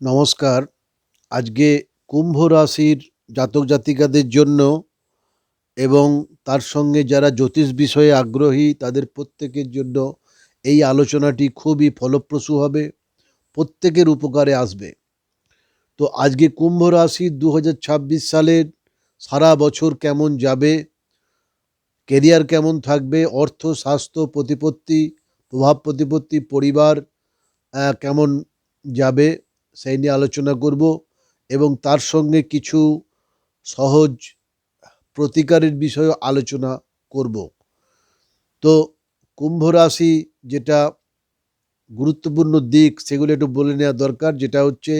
নমস্কার। আজকে কুম্ভ রাশির জাতক জাতিকাদের জন্য এবং তার সঙ্গে যারা জ্যোতিষ বিষয়ে আগ্রহী, তাদের প্রত্যেকের জন্য এই আলোচনাটি খুবই ফলপ্রসূ হবে, প্রত্যেকের উপকারে আসবে। তো আজকে কুম্ভ রাশি দু হাজার ছাব্বিশ সালের সারা বছর কেমন যাবে, কেরিয়ার কেমন থাকবে, অর্থ, স্বাস্থ্য, প্রতিপত্তি, প্রভাব প্রতিপত্তি, পরিবার কেমন যাবে সেই নিয়ে আলোচনা করব এবং তার সঙ্গে কিছু সহজ প্রতিকারের বিষয়ে আলোচনা করব। তো কুম্ভ রাশি যেটা গুরুত্বপূর্ণ দিক সেগুলো একটু বলে নেওয়া দরকার, যেটা হচ্ছে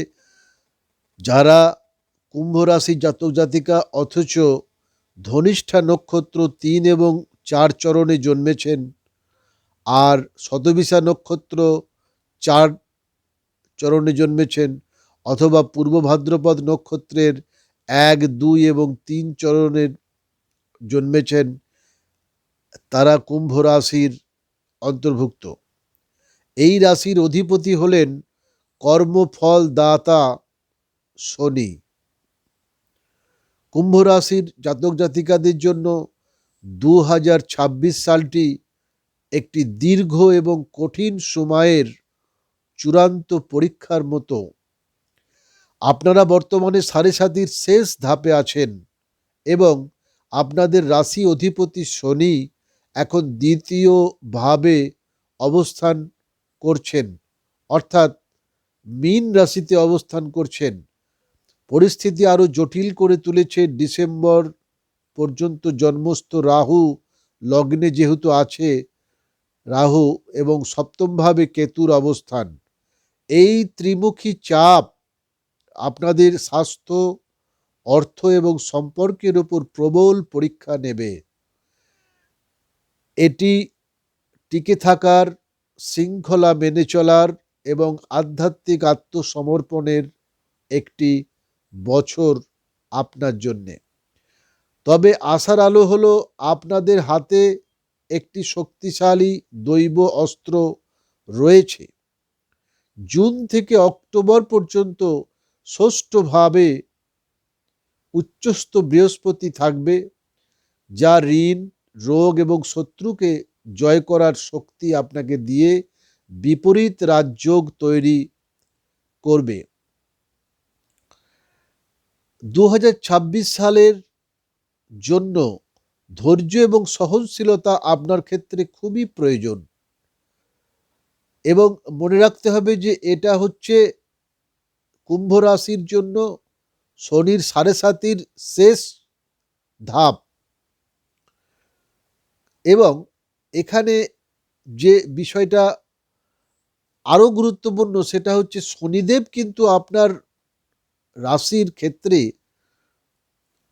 যারা কুম্ভ রাশি জাতক জাতিকা অথচ ধনিষ্ঠা নক্ষত্র তিন এবং চার চরণে জন্মেছেন আর শতবিশা নক্ষত্র চার চরণে জন্মেছেন অথবা পূর্ব ভাদ্রপদ নক্ষত্রের এক, দুই এবং তিন চরণের জন্মেছেন তারা কুম্ভ রাশির অন্তর্ভুক্ত। এই রাশির অধিপতি হলেন কর্মফল দাতা শনি। কুম্ভ রাশির জাতক জাতিকাদের জন্য দু হাজার ছাব্বিশ সালটি একটি দীর্ঘ এবং কঠিন সময়ের চূড়ান্ত পরীক্ষার মতো। আপনারা বর্তমানে সাড়ে সাতির শেষ ধাপে আছেন এবং আপনাদের রাশি অধিপতি শনি এখন দ্বিতীয় ভাবে অবস্থান করছেন। অর্থাৎ মীন রাশিতে অবস্থান করছেন। পরিস্থিতি আরও জটিল করে তুলেছে ডিসেম্বর পর্যন্ত জন্মস্থ রাহু। লগ্নে যেহেতু আছে রাহু এবং সপ্তমভাবে কেতুর অবস্থান। এই ত্রিমুখী চাপ আপনাদের স্বাস্থ্য, অর্থ এবং সম্পর্কের উপর প্রবল পরীক্ষা নেবে। এটি টিকে থাকার, শৃঙ্খলা মেনে চলার এবং আধ্যাত্মিক আত্মসমর্পণের একটি বছর আপনার জন্যে। তবে আশার আলো হলো আপনাদের হাতে একটি শক্তিশালী দৈব অস্ত্র রয়েছে। জুন থেকে অক্টোবর পর্যন্ত ষষ্ঠভাবে উচ্চস্থ বৃহস্পতি থাকবে, যা ঋণ, রোগ এবং শত্রুকে জয় করার শক্তি আপনাকে দিয়ে বিপরীত রাজযোগ তৈরি করবে। দু হাজার ছাব্বিশ সালের জন্য ধৈর্য এবং সহনশীলতা আপনার ক্ষেত্রে খুবই প্রয়োজন। এবং মনে রাখতে হবে যে এটা হচ্ছে কুম্ভ রাশির জন্য শনির সাড়ে সাতির শেষ ধাপ। এবং এখানে যে বিষয়টা আরও গুরুত্বপূর্ণ সেটা হচ্ছে শনিদেব কিন্তু আপনার রাশির ক্ষেত্রে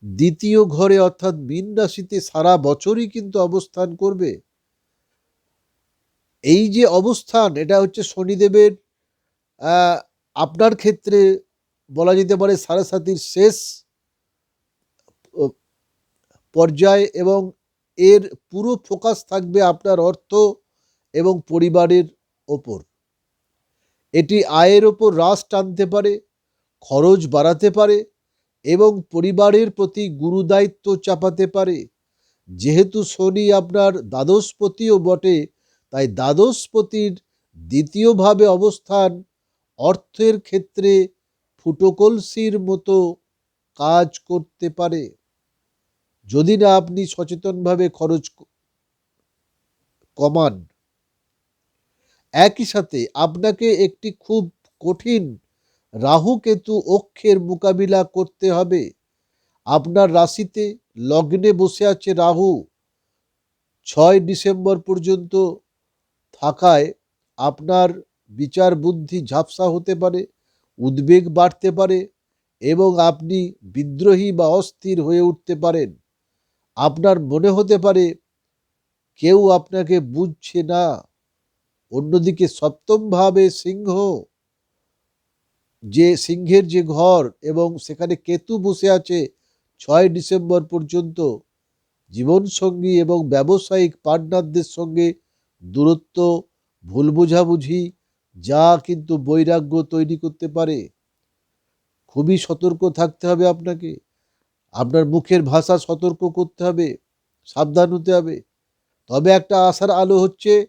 দ্বিতীয় ঘরে অর্থাৎ মীন রাশিতে সারা বছরই কিন্তু অবস্থান করবে। এই যে অবস্থান, এটা হচ্ছে শনিদেবের আপনার ক্ষেত্রে বলা যেতে পারে সাড়ে সাতির শেষ পর্যায়ে এবং এর পুরো ফোকাস থাকবে আপনার অর্থ এবং পরিবারের ওপর। এটি আয়ের ওপর হ্রাস টানতে পারে, খরচ বাড়াতে পারে এবং পরিবারের প্রতি গুরুদায়িত্ব চাপাতে পারে। যেহেতু শনি আপনার দ্বাদশপতিও বটে তাই দ্বাদশপতির দ্বিতীয়ভাবে অবস্থান অর্থের ক্ষেত্রে ফুটোকলসির মতো কাজ করতে পারে। যদি না আপনি সচেতনভাবে খরচ কমান। একই সাথে আপনাকে একটি খুব কঠিন রাহু কেতু অক্ষের মোকাবিলা করতে হবে। আপনার রাশিতে লগ্নে বসে আছে রাহু। ছয় ডিসেম্বর পর্যন্ত থাকায় আপনার বিচার বুদ্ধি ঝাপসা হতে পারে, উদ্বেগ বাড়তে পারে এবং আপনি বিদ্রোহী বা অস্থির হয়ে উঠতে পারেন। আপনার মনে হতে পারে কেউ আপনাকে বুঝছে না। অন্যদিকে সপ্তমভাবে সিংহ, যে সিংহের যে ঘর এবং সেখানে কেতু বসে আছে ছয় ডিসেম্বর পর্যন্ত, জীবনসঙ্গী এবং ব্যবসায়িক পার্টনারদের সঙ্গে দূরত্ব, ভুল বোঝাবুঝি, যা কিন্তু বৈরাগ্য তৈরি করতে পারে। খুবই সতর্ক থাকতে হবে আপনাকে। আপনার মুখের ভাষা সতর্ক করতে হবে, সাবধান হতে হবে। তবে একটা আশার আলো হচ্ছে,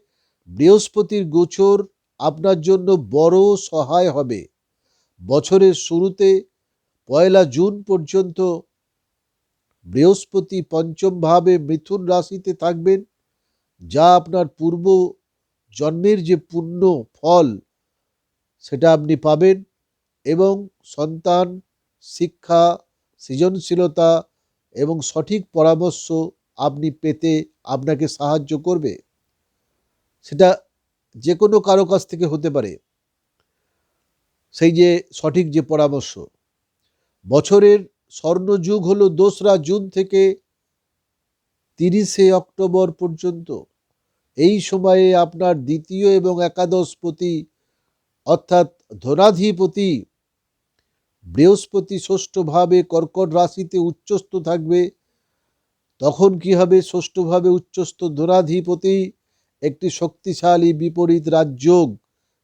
বৃহস্পতির গোচর আপনার জন্য বড় সহায় হবে। বছরের শুরুতে পয়লা জুন পর্যন্ত বৃহস্পতি পঞ্চম ভাবে মিথুন রাশিতে থাকবেন। যা আপনার পূর্ব জন্মের যে পুণ্য ফল, সেটা আপনি পাবেন এবং সন্তান, শিক্ষা, সৃজনশীলতা এবং সঠিক পরামর্শ আপনি পেতে আপনাকে সাহায্য করবে। সেটা যে কোনো কারও কাছ থেকে হতে পারে। সেই যে সঠিক যে পরামর্শ। বছরের স্বর্ণযুগ হলো দোসরা জুন থেকে তিরিশে অক্টোবর পর্যন্ত। এই সময়ে আপনার দ্বিতীয় এবং একাদশপতি অর্থাৎ ধনাধিপতি, বৃহস্পতি ষষ্ঠভাবে কর্কট রাশিতে উচ্চস্থ থাকবে। তখন কি হবে? ষষ্ঠভাবে উচ্চস্থ ধনাধিপতি, একটি শক্তিশালী বিপরীত রাজযোগ,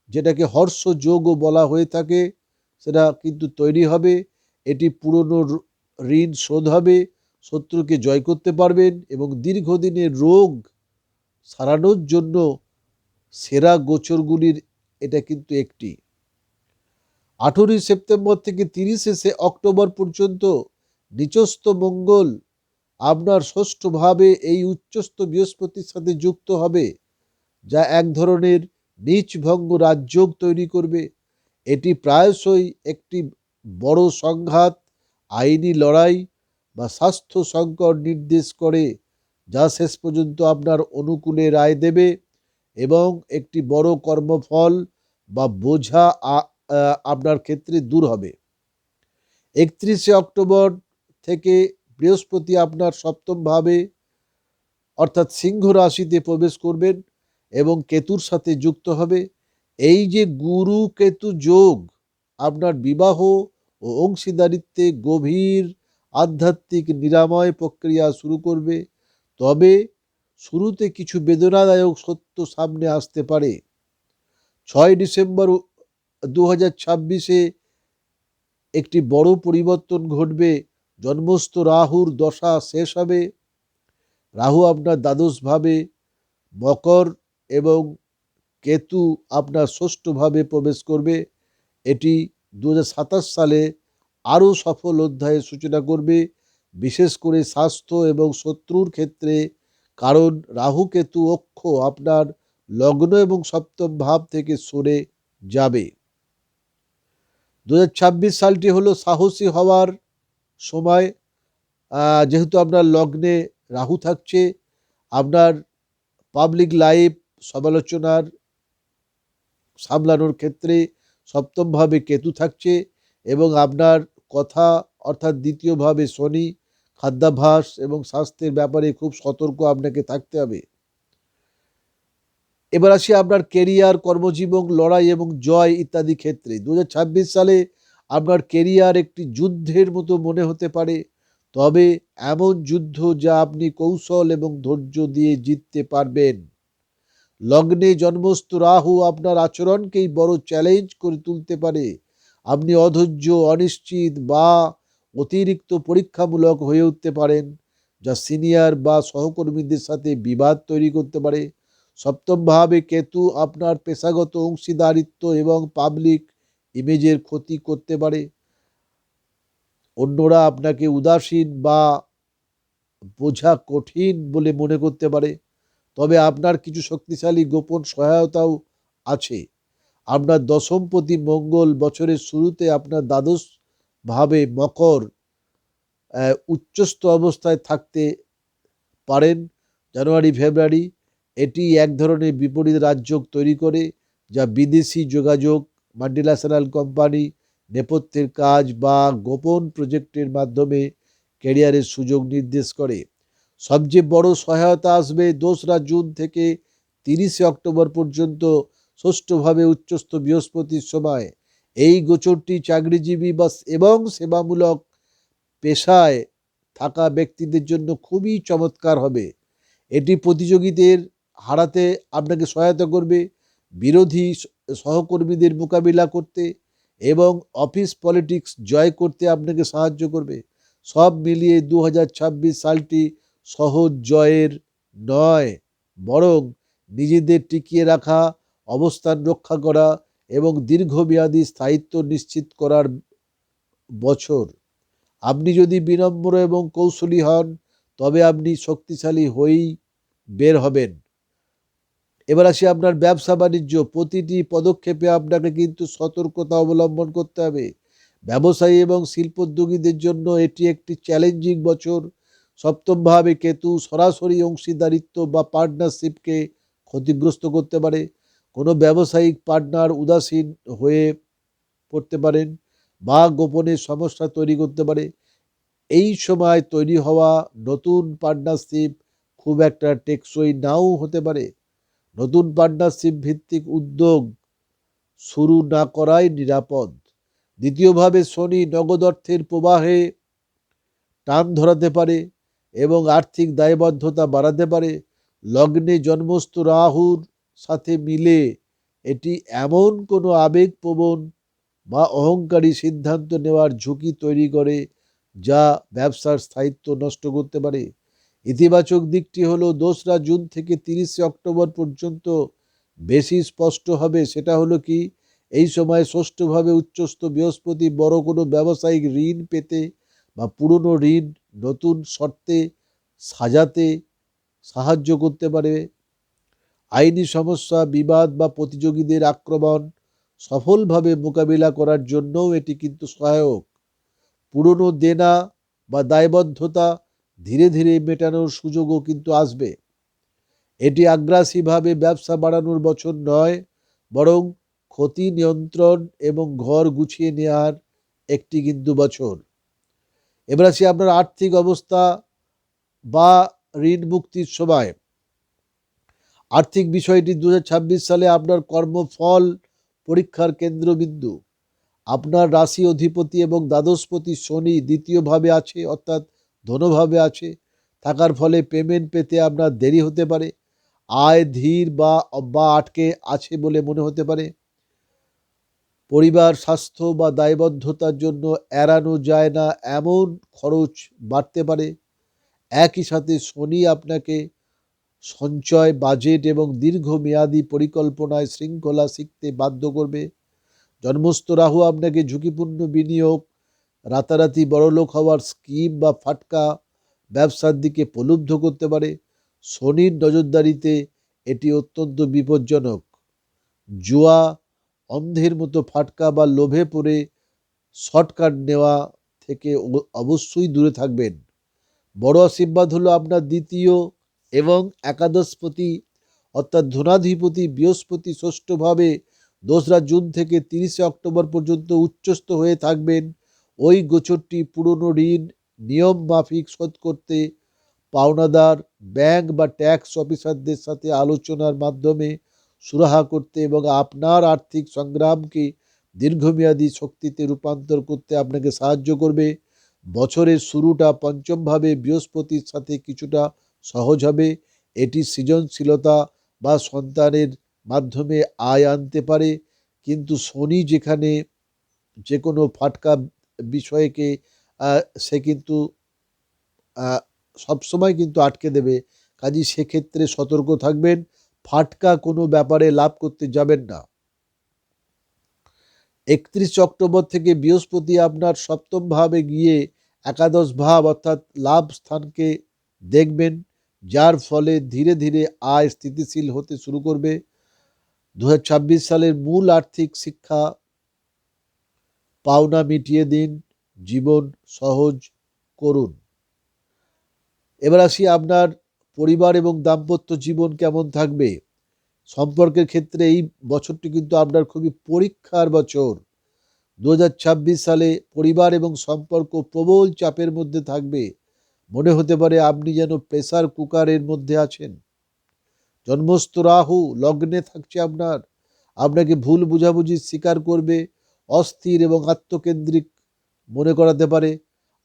যেটাকে হর্ষ যোগও বলা হয়ে থাকে। সেটা কিন্তু তৈরি হবে। এটি পুরনো ঋণ শোধ হবে। শত্রুকে জয় করতে পারবেন এবং দীর্ঘদিনের রোগ সারানোর জন্য সেরা গোচরগুলির এটা কিন্তু একটি। আঠেরোই সেপ্টেম্বর থেকে তিরিশে সে অক্টোবর পর্যন্ত নিচস্থ মঙ্গল আপনার ষষ্ঠভাবে এই উচ্চস্থ বৃহস্পতির সাথে যুক্ত হবে, যা এক ধরনের নিচভঙ্গ রাজযোগ তৈরি করবে। এটি প্রায়শই একটি বড় সংঘাত, আইনি লড়াই বা স্বাস্থ্য সংকট নির্দেশ করে, যা শেষ পর্যন্ত আপনার অনুকূলে রায় দেবে এবং একটি বড় কর্মফল বা বোঝা আপনার ক্ষেত্রে দূর হবে। একত্রিশে অক্টোবর থেকে বৃহস্পতি আপনার সপ্তম ভাবে অর্থাৎ সিংহ রাশিতে প্রবেশ করবেন এবং কেতুর সাথে যুক্ত হবে। এই যে গুরু কেতু যোগ, আপনার বিবাহ ও অংশীদারিত্বে গভীর আধ্যাত্মিক নিরাময় প্রক্রিয়া শুরু করবে। তবে শুরুতে কিছু বেদনাদায়ক সত্য সামনে আসতে পারে। ছয় ডিসেম্বর দু হাজার ছাব্বিশে একটি বড় পরিবর্তন ঘটবে। জন্মস্থ রাহুর দশা শেষ হবে। রাহু আপনার দ্বাদশভাবে মকর এবং কেতু আপনার ষষ্ঠভাবে প্রবেশ করবে। এটি দু হাজার সাতাশ সালে আরও সফল অধ্যায়ের সূচনা করবে, বিশেষ করে স্বাস্থ্য এবং শত্রুর ক্ষেত্রে, কারণ রাহু কেতু অক্ষ আপনার লগ্ন এবং সপ্তম ভাব থেকে সরে যাবে। দু হাজার ছাব্বিশ সালটি হলো সাহসী হওয়ার সময়। যেহেতু আপনার লগ্নে রাহু থাকছে, আপনার পাবলিক লাইফ সমালোচনার সামলানোর ক্ষেত্রে সপ্তমভাবে কেতু থাকছে এবং আপনার কথা, অর্থাৎ দ্বিতীয়ভাবে শনি, খাদ্যাভ্যাস এবং স্বাস্থ্যের ব্যাপারে খুব সতর্ক আপনাকে থাকতে হবে। এবার আসি আপনার কেরিয়ার কর্মজীবন, লড়াই এবং জয় ইত্যাদি ক্ষেত্রে। দু হাজার ছাব্বিশ সালে আপনার কেরিয়ার একটি যুদ্ধের মতো মনে হতে পারে। তবে এমন যুদ্ধ যা আপনি কৌশল এবং ধৈর্য দিয়ে জিততে পারবেন। লগ্নে জন্মস্থ রাহু আপনার আচরণকেই বড় চ্যালেঞ্জ করে তুলতে পারে। আপনি অধৈর্য, অনিশ্চিত বা অতিরিক্ত পরীক্ষামূলক হয়ে উঠতে পারেন, যা সিনিয়র বা সহকর্মীদের সাথে বিবাদ তৈরি করতে পারে। সপ্তমভাবে কেতু আপনার পেশাগত অংশীদারিত্ব এবং পাবলিক ইমেজের ক্ষতি করতে পারে। অন্যরা আপনাকে উদাসীন বা বোঝা কঠিন বলে মনে করতে পারে। তবে আপনার কিছু শক্তিশালী গোপন সহায়তাও আছে। আপনার দশমপতি মঙ্গল বছরের শুরুতে আপনার দ্বাদশ ভাবে মকর উচ্চস্থ অবস্থায় থাকতে পারেন। জানুয়ারি, ফেব্রুয়ারি, এটি এক ধরনের বিপরীত রাজযোগ তৈরি করে, যা বিদেশি যোগাযোগ মাল্টিন্যাশনাল কোম্পানি নেপথ্যের কাজ বা গোপন প্রজেক্টের মাধ্যমে ক্যারিয়ারের সুযোগ নির্দেশ করে। সবচেয়ে বড় সহায়তা আসবে দোসরা জুন থেকে তিরিশে অক্টোবর পর্যন্ত ষষ্ঠভাবে উচ্চস্থ বৃহস্পতির সময় এই গোচরটি চাকরিজীবী বা এবং সেবামূলক পেশায় থাকা ব্যক্তিদের জন্য খুবই চমৎকার হবে। এটি প্রতিযোগীদের হারাতে আপনাকে সহায়তা করবে, বিরোধী সহকর্মীদের মোকাবিলা করতে এবং অফিস পলিটিক্স জয় করতে আপনাকে সাহায্য করবে। সব মিলিয়ে দু হাজার ছাব্বিশ সালটি সহজ জয়ের নয়, বরং নিজেদের টিকিয়ে রাখা অবস্থান রক্ষা করা এবং দীর্ঘমেয়াদী স্থায়িত্ব নিশ্চিত করার বছর। আপনি যদি বিনম্র এবং কৌশলী হন, তবে আপনি শক্তিশালী হয়েই বের হবেন। এবার আসি আপনার ব্যবসা বাণিজ্য। প্রতিটি পদক্ষেপে আপনাকে কিন্তু সতর্কতা অবলম্বন করতে হবে। ব্যবসায়ী এবং শিল্পোদ্যোগীদের জন্য এটি একটি চ্যালেঞ্জিং বছর। সপ্তমভাবে কেতু সরাসরি অংশীদারিত্ব বা পার্টনারশিপকে ক্ষতিগ্রস্ত করতে পারে। কোনো ব্যবসায়িক পার্টনার উদাসীন হয়ে পড়তে পারেন বা গোপনে সমস্যা তৈরি করতে পারে। এই সময় তৈরি হওয়া নতুন পার্টনারশিপ খুব একটা টেকসই নাও হতে পারে। নতুন পার্টনারশিপ ভিত্তিক উদ্যোগ শুরু না করাই নিরাপদ। দ্বিতীয়ভাবে শনি নগদ অর্থের প্রবাহে টান ধরাতে পারে এবং আর্থিক দায়বদ্ধতা বাড়াতে পারে। লগ্নে জন্মস্থ রাহুর সাথে মিলে এটি এমন কোনো আবেগপ্রবণ বা অহংকারী সিদ্ধান্ত নেওয়ার ঝুঁকি তৈরি করে যা ব্যবসার স্থায়িত্ব নষ্ট করতে পারে। ইতিবাচক দিকটি হলো, দোসরা জুন থেকে তিরিশে অক্টোবর পর্যন্ত বেশি স্পষ্ট হবে। সেটা হলো কি, এই সময় ষষ্ঠভাবে উচ্চস্থ বৃহস্পতি বড় কোনো ব্যবসায়িক ঋণ পেতে বা পুরনো ঋণ নতুন শর্তে সাজাতে সাহায্য করতে পারে। আইনি সমস্যা, বিবাদ বা প্রতিযোগীদের আক্রমণ সফলভাবে মোকাবিলা করার জন্যও এটি কিন্তু সহায়ক। পুরনো দেনা বা দায়বদ্ধতা ধীরে ধীরে মেটানোর সুযোগও কিন্তু আসবে। এটি আগ্রাসীভাবে ব্যবসা বাড়ানোর বছর নয়, বরং ক্ষতি নিয়ন্ত্রণ এবং ঘর গুছিয়ে নেওয়ার একটি কিন্তু বছর। এবার আসি আপনার আর্থিক অবস্থা বা ঋণ মুক্তির সময়। আর্থিক বিষয়টি দু হাজার ছাব্বিশ সালে আপনার কর্মফল পরীক্ষার কেন্দ্রবিন্দু। আপনার রাশি অধিপতি এবং দ্বাদশপতি শনি দ্বিতীয়ভাবে আছে, অর্থাৎ ধনভাবে আছে। থাকার ফলে পেমেন্ট পেতে আপনার দেরি হতে পারে। আয় ধীর বা বা আটকে আছে বলে মনে হতে পারে। পরিবার, স্বাস্থ্য বা দায়বদ্ধতার জন্য এড়ানো যায় না, এমন খরচ বাড়তে পারে। একই সাথে শনি আপনাকে সঞ্চয়, বাজেট এবং দীর্ঘমেয়াদী পরিকল্পনায় শৃঙ্খলা শিখতে বাধ্য করবে। জন্মস্থ রাহু আপনাকে ঝুঁকিপূর্ণ বিনিয়োগ, রাতারাতি বড়লোক হওয়ার স্কিম বা ফাটকা ব্যবসার দিকে প্রলুব্ধ করতে পারে। শনির নজরদারিতে এটি অত্যন্ত বিপজ্জনক। জুয়া, অন্ধের মতো ফাটকা বা লোভে পড়ে শর্টকাট নেওয়া থেকে অবশ্যই দূরে থাকবেন। বড় আশীর্বাদ হলো আপনার দ্বিতীয় এবং একাদশপতি অর্থাৎ ধনাধিপতি বৃহস্পতি ষষ্ঠভাবে দোসরা জুন থেকে তিরিশে অক্টোবর পর্যন্ত উচ্চস্থ হয়ে থাকবেন। ওই গোচরটি পুরনো ঋণ, নিয়ম মাফিক শোধ করতে পাওনাদার, ব্যাংক বা ট্যাক্স অফিসারদের সাথে আলোচনার মাধ্যমে সুরাহা করতে এবং আপনার আর্থিক সংগ্রামকে দীর্ঘমেয়াদী শক্তিতে রূপান্তর করতে আপনাকে সাহায্য করবে। বছরের শুরুটা পঞ্চমভাবে বৃহস্পতির সাথে কিছুটা সহজ হবে। এটি সৃজনশীলতা বা সন্তানের মাধ্যমে আয় আনতে পারে। কিন্তু শনি যেখানে যে কোনো ফাটকা বিষয়কে সে কিন্তু সবসময় কিন্তু আটকে দেবে। কাজী সেক্ষেত্রে সতর্ক থাকবেন। ফাটকা কোনো ব্যাপারে লাভ করতে যাবেন না। একত্রিশ অক্টোবর থেকে বৃহস্পতি আপনার সপ্তম ভাবে গিয়ে একাদশ ভাব অর্থাৎ লাভ স্থানকে দেখবেন। যার ফলে ধীরে ধীরে আয় স্থিতিশীল হতে শুরু করবে। দু হাজার ছাব্বিশ সালের মূল আর্থিক শিক্ষা পাওনা মিটিয়ে দিন, জীবন সহজ করুন। এবার আসি আপনার পরিবার এবং দাম্পত্য জীবন কেমন থাকবে? সম্পর্কের ক্ষেত্রে এই বছরটি কিন্তু আপনার খুবই পরীক্ষার বছর। দু হাজার ছাব্বিশ সালে পরিবার এবং সম্পর্ক প্রবল চাপের মধ্যে থাকবে। মনে হতে পারে আপনি যেন প্রেসার কুকারের মধ্যে আছেন। জন্মস্থ রাহু, লগ্নে থাকছে আপনার। আপনাকে ভুল বুঝাবুঝি স্বীকার করবে, অস্থির এবং আত্মকেন্দ্রিক মনে করাতে পারে।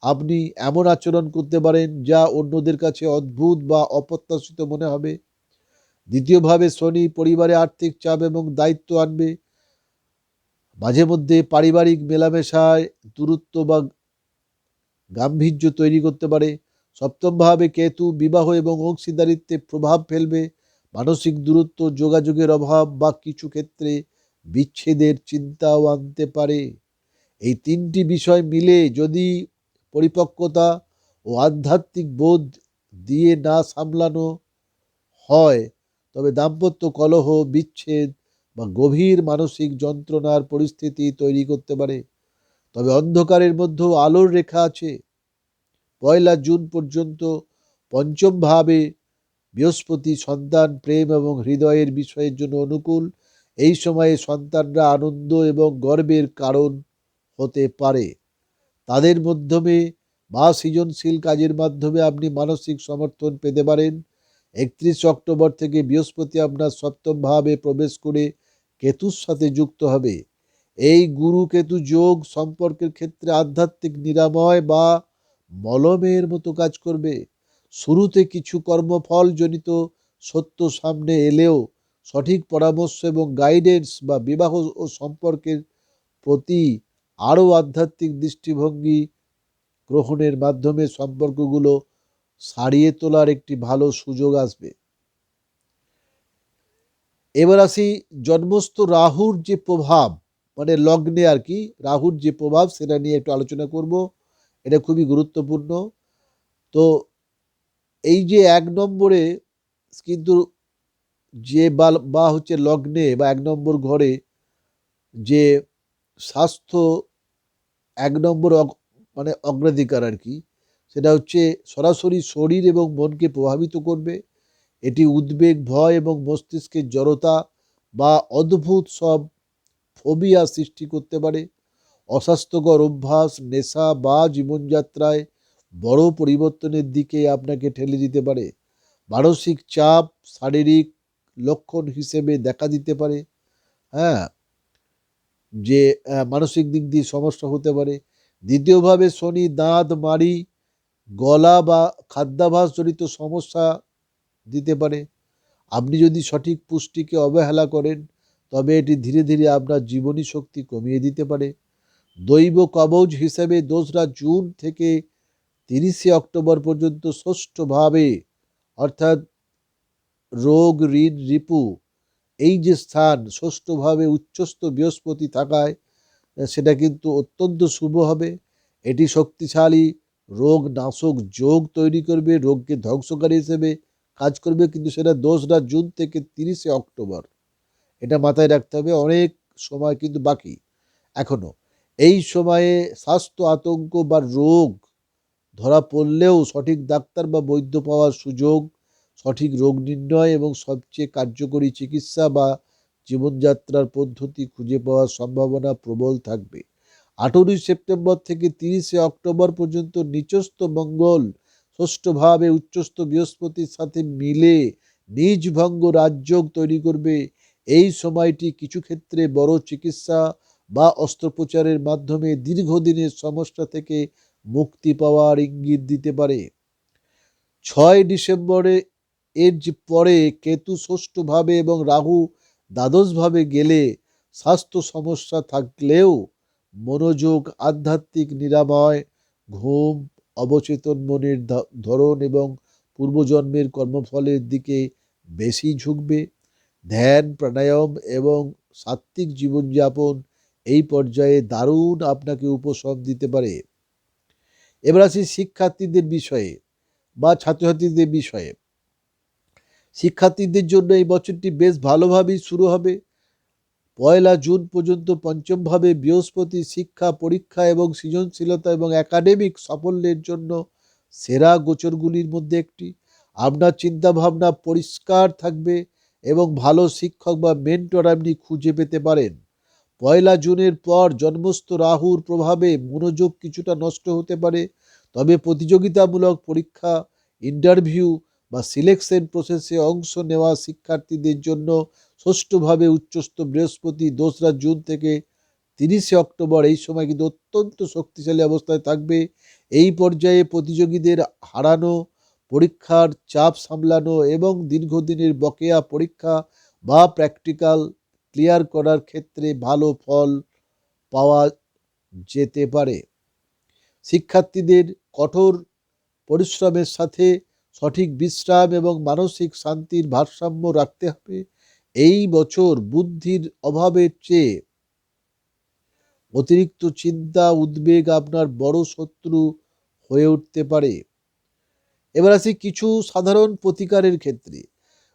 আপনি এমন আচরণ করতে পারেন যা অন্যদের কাছে অদ্ভুত বা অপ্রত্যাশিত মনে হবে। দ্বিতীয়ভাবে শনি পরিবারে আর্থিক চাপ এবং দায়িত্ব আনবে। মাঝে মধ্যে পারিবারিক মেলামেশায় দূরত্ব বা গাম্ভীর্য তৈরি করতে পারে। সপ্তমভাবে কেতু, বিবাহ এবং অংশীদারিত্বে প্রভাব ফেলবে। মানসিক দূরত্ব, যোগাযোগের অভাব বা কিছু ক্ষেত্রে বিচ্ছেদের চিন্তাও আনতে পারে। এই তিনটি বিষয় মিলে যদি পরিপক্কতা ও আধ্যাত্মিক বোধ দিয়ে না সামলানো হয়, তবে দাম্পত্য কলহ, বিচ্ছেদ বা গভীর মানসিক যন্ত্রণার পরিস্থিতি তৈরি করতে পারে। তবে অন্ধকারের মধ্যেও আলোর রেখা আছে। পয়লা জুন পর্যন্ত পঞ্চমভাবে বৃহস্পতি সন্তান প্রেম এবং হৃদয়ের বিষয়ের জন্য অনুকূল। এই সময়ে সন্তানরা আনন্দ এবং গর্বের কারণ হতে পারে। তাদের মাধ্যমে বা সৃজনশীল কাজের মাধ্যমে আপনি মানসিক সমর্থন পেতে পারেন। একত্রিশ অক্টোবর থেকে বৃহস্পতি আপনার সপ্তম ভাবে প্রবেশ করে কেতুর সাথে যুক্ত হবে। এই গুরু কেতু যোগ সম্পর্কের ক্ষেত্রে আধ্যাত্মিক নিরাময় বা মলমের মতো কাজ করবে। শুরুতে কিছু কর্মফল জনিত সত্য সামনে এলেও সঠিক পরামর্শ এবং গাইডেন্স বা বিবাহ ও সম্পর্কের প্রতি আরও আধ্যাত্মিক দৃষ্টিভঙ্গি গ্রহণের মাধ্যমে সম্পর্কগুলো সারিয়ে তোলার একটি ভালো সুযোগ আসবে। এবার আসি জন্মস্থ রাহুর যে প্রভাব মানে লগ্নে আর কি, রাহুর যে প্রভাব, সেটা নিয়ে একটু আলোচনা করব। এটা খুবই গুরুত্বপূর্ণ। তো এই যে এক নম্বরে কিন্তু যে বা বা হচ্ছে লগ্নে বা এক নম্বর ঘরে যে স্বাস্থ্য এক নম্বর মানে অগ্রাধিকার আর কি, সেটা হচ্ছে সরাসরি শরীর এবং মনকে প্রভাবিত করবে। এটি উদ্বেগ, ভয় এবং মস্তিষ্কের জড়তা বা অদ্ভুত সব ফোবিয়া সৃষ্টি করতে পারে। অস্বাস্থ্যকর অভ্যাস, নেশা বা জীবনযাত্রায় বড় পরিবর্তনের দিকে আপনাকে ঠেলে দিতে পারে। মানসিক চাপ, শারীরিক লক্ষণ হিসেবে দেখা দিতে পারে। হ্যাঁ যে মানসিক দিক দিয়ে সমস্যা হতে পারে। দ্বিতীয়ভাবে শনি, দাঁত, মাড়ি, গলা বা খাদ্যাভাস জড়িত সমস্যা দিতে পারে। আপনি যদি সঠিক পুষ্টিকে অবহেলা করেন, তবে এটি ধীরে ধীরে আপনার জীবনী শক্তি কমিয়ে দিতে পারে। দৈব কবচ হিসেবে দোসরা জুন থেকে তিরিশে অক্টোবর পর্যন্ত ষষ্ঠভাবে, অর্থাৎ রোগ ঋণ রিপু, এই যে স্থান ষষ্ঠভাবে উচ্চস্থ বৃহস্পতি থাকায়, সেটা কিন্তু অত্যন্ত শুভ হবে। এটি শক্তিশালী রোগ নাশক যোগ তৈরি করবে, রোগকে ধ্বংসকারী হিসেবে কাজ করবে, কিন্তু সেটা দোসরা জুন থেকে তিরিশে অক্টোবর। এটা মাথায় রাখতে হবে, অনেক সময় কিন্তু বাকি। এখনও এই সময়ে স্বাস্থ্য আতঙ্ক বা রোগ ধরা পড়লেও সঠিক ডাক্তার বা বৈদ্য পাওয়ার সুযোগ, সঠিক রোগ নির্ণয় এবং সবচেয়ে কার্যকরী চিকিৎসা বা জীবনযাত্রার পদ্ধতি খুঁজে পাওয়ার সম্ভাবনা প্রবল থাকবে। আঠেরোই সেপ্টেম্বর থেকে তিরিশে অক্টোবর পর্যন্ত নিচস্থ মঙ্গল, ষষ্ঠভাবে উচ্চস্থ বৃহস্পতির সাথে মিলে নিজ ভঙ্গ রাজযোগ তৈরি করবে। এই সময়টি কিছু ক্ষেত্রে বড় চিকিৎসা বা অস্ত্রোপচারের মাধ্যমে দীর্ঘদিনের সমস্যা থেকে মুক্তি পাওয়ার ইঙ্গিত দিতে পারে। ছয় ডিসেম্বরে এর পরে কেতু ষষ্ঠভাবে এবং রাহু দ্বাদশভাবে গেলে স্বাস্থ্য সমস্যা থাকলেও মনোযোগ, আধ্যাত্মিক নিরাময়, ঘুম, অবচেতন মনের ধরন এবং পূর্বজন্মের কর্মফলের দিকে বেশি ঝুঁকবে। ধ্যান, প্রাণায়াম এবং সাত্ত্বিক জীবনযাপন পর্যায়ে দারুণ আপনাকে উপশম দিতে পারে। এবার আসি শিক্ষার্থীদের বিষয়ে বা ছাত্রছাত্রীদের বিষয়ে। শিক্ষার্থীদের জন্য এই বছরটি বেশ ভালোভাবেই শুরু হবে। পয়লা জুন পর্যন্ত পঞ্চমভাবে বৃহস্পতি শিক্ষা, পরীক্ষা এবং সৃজনশীলতা এবং একাডেমিক সাফল্যের জন্য সেরা গোচরগুলির মধ্যে একটি। আপনার চিন্তাভাবনা পরিষ্কার থাকবে এবং ভালো শিক্ষক বা মেন্টর আপনি খুঁজে পেতে পারেন। পয়লা জুনের পর জন্মস্থ রাহুর প্রভাবে মনোযোগ কিছুটা নষ্ট হতে পারে, তবে প্রতিযোগিতামূলক পরীক্ষা, ইন্টারভিউ বা সিলেকশন প্রসেসে অংশ নেওয়া শিক্ষার্থীদের জন্য ষষ্ঠভাবে উচ্চস্থ বৃহস্পতি, দোসরা জুন থেকে তিরিশে অক্টোবর এই সময় কিন্তু অত্যন্ত শক্তিশালী অবস্থায় থাকবে। এই পর্যায়ে প্রতিযোগীদের হারানো, পরীক্ষার চাপ সামলানো এবং দীর্ঘদিনের বকেয়া পরীক্ষা বা প্র্যাকটিক্যাল ক্লিয়ার করার ক্ষেত্রে ভালো ফল পাওয়া যেতে পারে। শিক্ষার্থীদের কঠোর পরিশ্রমের সাথে সঠিক বিশ্রাম এবং মানসিক শান্তির ভারসাম্য রাখতে হবে। এই বছর বুদ্ধির অভাবের চেয়ে অতিরিক্ত চিন্তা, উদ্বেগ আপনার বড় শত্রু হয়ে উঠতে পারে। এবার আসি কিছু সাধারণ প্রতিকারের ক্ষেত্রে।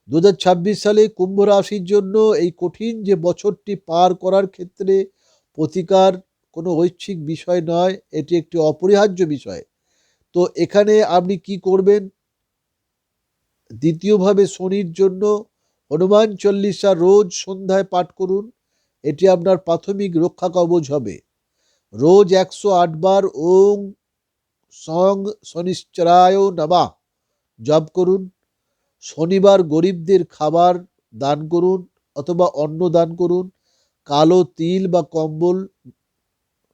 দু হাজার ছাব্বিশ সালে কুম্ভ রাশির জন্য এই কঠিন যে বছরটি পার করার ক্ষেত্রে প্রতিকার কোনো ঐচ্ছিক বিষয় নয়, এটি একটি অপরিহার্য বিষয়। তো এখানে আপনি কি করবেন? দ্বিতীয়ভাবে শনির জন্য হনুমান চল্লিশা রোজ সন্ধ্যায় পাঠ করুন, এটি আপনার প্রাথমিক রক্ষা কবচ হবে। রোজ একশো আটবার ওং সং শনিশ্চরায় নামা, জপ করুন। শনিবার গরিবদের খাবার দান করুন অথবা অন্ন দান করুন, কালো তিল বা কম্বল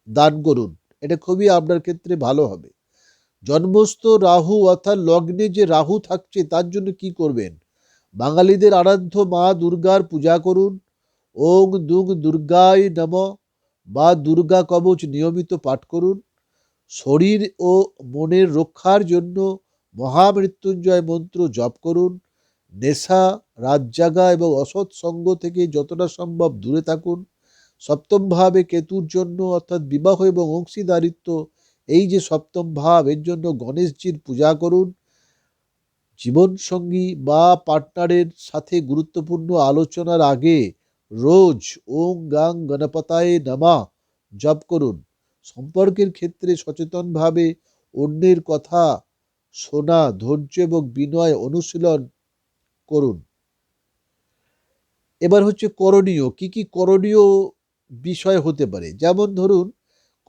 দান করুন। এটা খুবই আপনার ক্ষেত্রে ভালো হবে। জন্মস্থ রাহু অর্থাৎ লগ্নে যে রাহু থাকছে তার জন্য কি করবেন? বাঙালিদের আরাধ্য মা দুর্গার পূজা করুন। ওং দুং দুর্গায় নম বা দুর্গা কবচ নিয়মিত পাঠ করুন। শরীর ও মনের রক্ষার জন্য মহামৃত্যুঞ্জয় মন্ত্র জপ করুন। নেশা রাত জাগা এবং অসৎ সঙ্গ থেকে যতটা সম্ভব দূরে থাকুন। সপ্তম ভাবে কেতুর জন্য অর্থাৎ বিবাহ এবং অংশীদারিত্ব, এই যে সপ্তম ভাব, এর জন্য গণেশজির পূজা করুন। জীবনসঙ্গী বা পার্টনারের সাথে গুরুত্বপূর্ণ আলোচনার আগে রোজ ওং গাং গণপতায় নামা জপ করুন। সম্পর্কের ক্ষেত্রে সচেতনভাবে অন্যের কথা শোনা ধৈর্য এবং বিনয় অনুশীলন করুন। এবার হচ্ছে করণীয়, কি কি করণীয় বিষয় হতে পারে? যেমন ধরুন,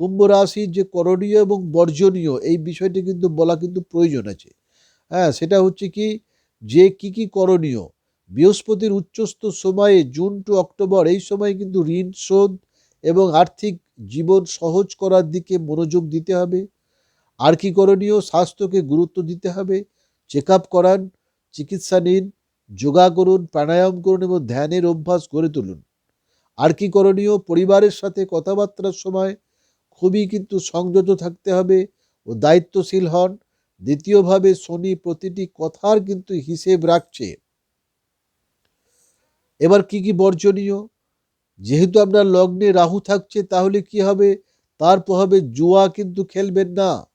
কুম্ভ রাশির যে করণীয় এবং বর্জনীয়, এই বিষয়টি কিন্তু বলা কিন্তু প্রয়োজন আছে। হ্যাঁ সেটা হচ্ছে কি, যে কি কি করণীয়, বৃহস্পতির উচ্চস্থ সময়ে জুন টু অক্টোবর, এই সময় কিন্তু ঋণ শোধ এবং আর্থিক জীবন সহজ করার দিকে মনোযোগ দিতে হবে। আর কি করণীয়? স্বাস্থ্যকে গুরুত্ব দিতে হবে। চেক আপ করান, চিকিৎসা নিন, যোগা করুন, প্রাণায়াম করুন এবং ধ্যানের অভ্যাস গড়ে তুলুন। আর কি করণীয়? পরিবারের সাথে কথাবার্তার সময় খুবই কিন্তু সংযত থাকতে হবে ও দায়িত্বশীল হন। দ্বিতীয়ভাবে শনি প্রতিটি কথার কিন্তু হিসেব রাখছে। এবার কি কি বর্জনীয়? যেহেতু আপনার লগ্নে রাহু থাকছে, তাহলে কি হবে? তার প্রভাবে জুয়া, কিন্তু খেলবেন না।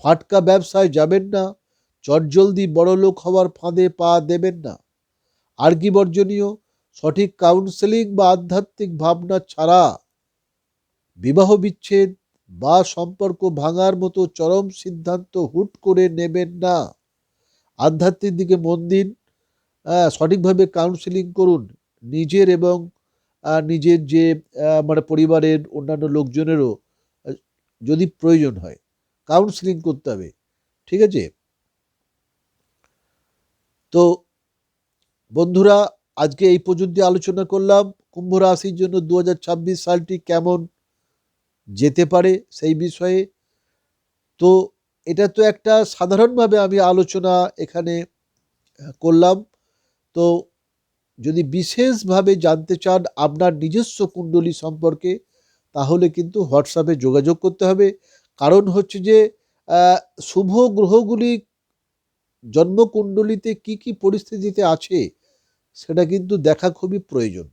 ফাটকা ব্যবসায় যাবেন না, চটজলদি বড় লোক হওয়ার ফাঁদে পা দেবেন না। আর কি বর্জনীয়, সঠিক কাউন্সেলিং বা আধ্যাত্মিক ভাবনা ছাড়া বিবাহ বিচ্ছেদ বা সম্পর্ক ভাঙার মতো চরম সিদ্ধান্ত হুট করে নেবেন না। আধ্যাত্মিক দিকে মন দিন সঠিকভাবে কাউন্সেলিং করুন। নিজের এবং নিজের যে মানে পরিবারের অন্যান্য লোকজনেরও যদি প্রয়োজন হয়। কাউন্সেলিং করতে হবে, ঠিক আছে? তো বন্ধুরা, আজকে এই পর্যন্ত আলোচনা করলাম। কুম্ভ রাশির জন্য দু হাজার ছাব্বিশ সালটি কেমন যেতে পারে সেই বিষয়ে। তো এটা তো একটা সাধারণভাবে আমি আলোচনা এখানে করলাম। তো যদি বিশেষভাবে জানতে চান আপনার নিজস্ব কুণ্ডলী সম্পর্কে, তাহলে কিন্তু হোয়াটসঅ্যাপে যোগাযোগ করতে হবে। কারণ হচ্ছে যে শুভ গ্রহগুলি জন্মকুণ্ডলিতে কি কি পরিস্থিতিতে আছে, সেটা কিন্তু দেখা খুবই প্রয়োজন।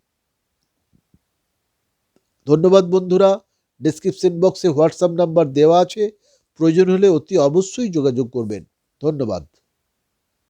ধন্যবাদ বন্ধুরা ডিসক্রিপশন বক্সে হোয়াটসঅ্যাপ নাম্বার দেওয়া আছে, প্রয়োজন হলে অতি অবশ্যই যোগাযোগ করবেন। ধন্যবাদ।